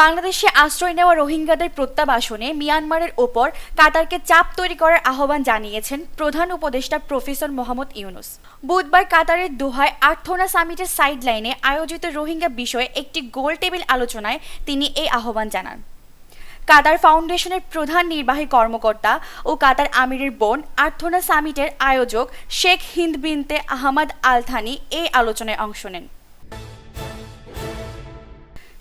বাংলাদেশে আশ্রয় নেওয়া রোহিঙ্গাদের প্রত্যাবাসনে মিয়ানমারের ওপর কাতারকে চাপ তৈরি করার আহ্বান জানিয়েছেন প্রধান উপদেষ্টা প্রফেসর মোহাম্মদ ইউনুস। বুধবার কাতারের দোহায় আর্থনা সামিটের সাইডলাইনে আয়োজিত রোহিঙ্গা বিষয়ে একটি গোল টেবিল আলোচনায় তিনি এই আহ্বান জানান। কাতার ফাউন্ডেশনের প্রধান নির্বাহী কর্মকর্তা ও কাতার আমিরের বোন আর্থনা সামিটের আয়োজক শেখ হিন্দ বিনতে আহমদ আলথানি এই আলোচনায় অংশ নেন।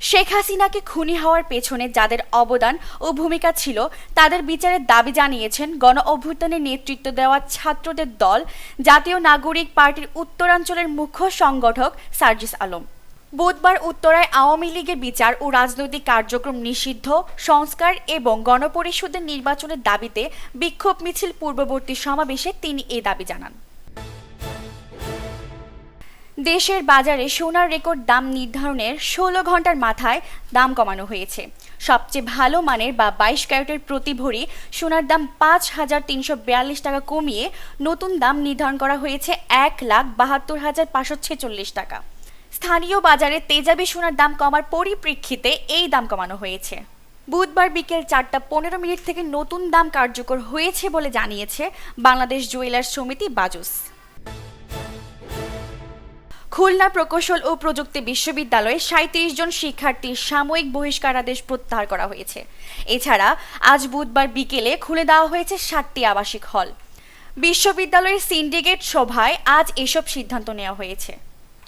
শেখ হাসিনাকে খুনি হওয়ার পেছনে যাদের অবদান ও ভূমিকা ছিল, তাদের বিচারের দাবি জানিয়েছেন গণ অভ্যুত্থানের নেতৃত্ব দেওয়া ছাত্রদের দল, জাতীয় নাগরিক পার্টির উত্তরাঞ্চলের মুখ্য সংগঠক সার্জিস আলম। বুধবার উত্তরায় আওয়ামী লীগের বিচার ও রাজনৈতিক কার্যক্রম নিষিদ্ধ, সংস্কার এবং গণপরিষদের নির্বাচনের দাবিতে বিক্ষোভ মিছিল পূর্ববর্তী সমাবেশে তিনি এ দাবি জানান। দেশের বাজারে সোনার রেকর্ড দাম নির্ধারণের ষোলো ঘণ্টার মাথায় দাম কমানো হয়েছে। সবচেয়ে ভালো মানের বা বাইশ ক্যারেটের প্রতি ভরি সোনার দাম পাঁচ হাজার তিনশো বিয়াল্লিশ টাকা কমিয়ে নতুন দাম নির্ধারণ করা হয়েছে এক লাখ বাহাত্তর হাজার পাঁচশো ছেচল্লিশ টাকা। স্থানীয় বাজারে তেজাবি সোনার দাম কমার পরিপ্রেক্ষিতে এই দাম কমানো হয়েছে। বুধবার বিকেল চারটা পনেরো মিনিট থেকে নতুন দাম কার্যকর হয়েছে বলে জানিয়েছে বাংলাদেশ জুয়েলার্স সমিতি বাজুস। খুলনা প্রকৌশল ও প্রযুক্তি বিশ্ববিদ্যালয়ে সাঁত্রিশ জন শিক্ষার্থীর সাময়িক বহিষ্কারাদেশ প্রত্যাহার করা হয়েছে। এছাড়া আজ বুধবার বিকেলে খুলে দেওয়া হয়েছে সাতটি আবাসিক হল। বিশ্ববিদ্যালয়ের সিন্ডিকেট সভায় আজ এসব সিদ্ধান্ত নেওয়া হয়েছে।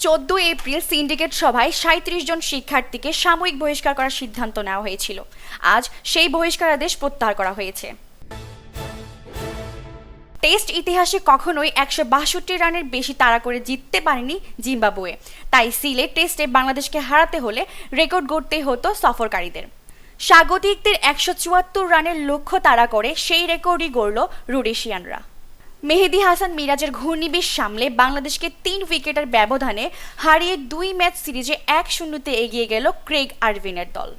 চোদ্দ এপ্রিল সিন্ডিকেট সভায় সাঁত্রিশ জন শিক্ষার্থীকে সাময়িক বহিষ্কার করার সিদ্ধান্ত নেওয়া হয়েছিল। আজ সেই বহিষ্কারাদেশ প্রত্যাহার করা হয়েছে। টেস্ট ইতিহাসে কখনোই একশো বাষট্টি রানের বেশি তাড়া করে জিততে পারেনি জিম্বাবুয়ে। তাই সিলে টেস্টে বাংলাদেশকে হারাতে হলে রেকর্ড গড়তে হতো সফরকারীদের। স্বাগতিকদের একশো চুয়াত্তর রানের লক্ষ্য তাড়া করে সেই রেকর্ডই গড়ল রুডেশিয়ানরা। মেহেদি হাসান মিরাজের ঘূর্ণিবিশ সামলে বাংলাদেশকে তিন উইকেটের ব্যবধানে হারিয়ে দুই ম্যাচ সিরিজে এক শূন্যতে এগিয়ে গেল ক্রেগ আরভিনের দল।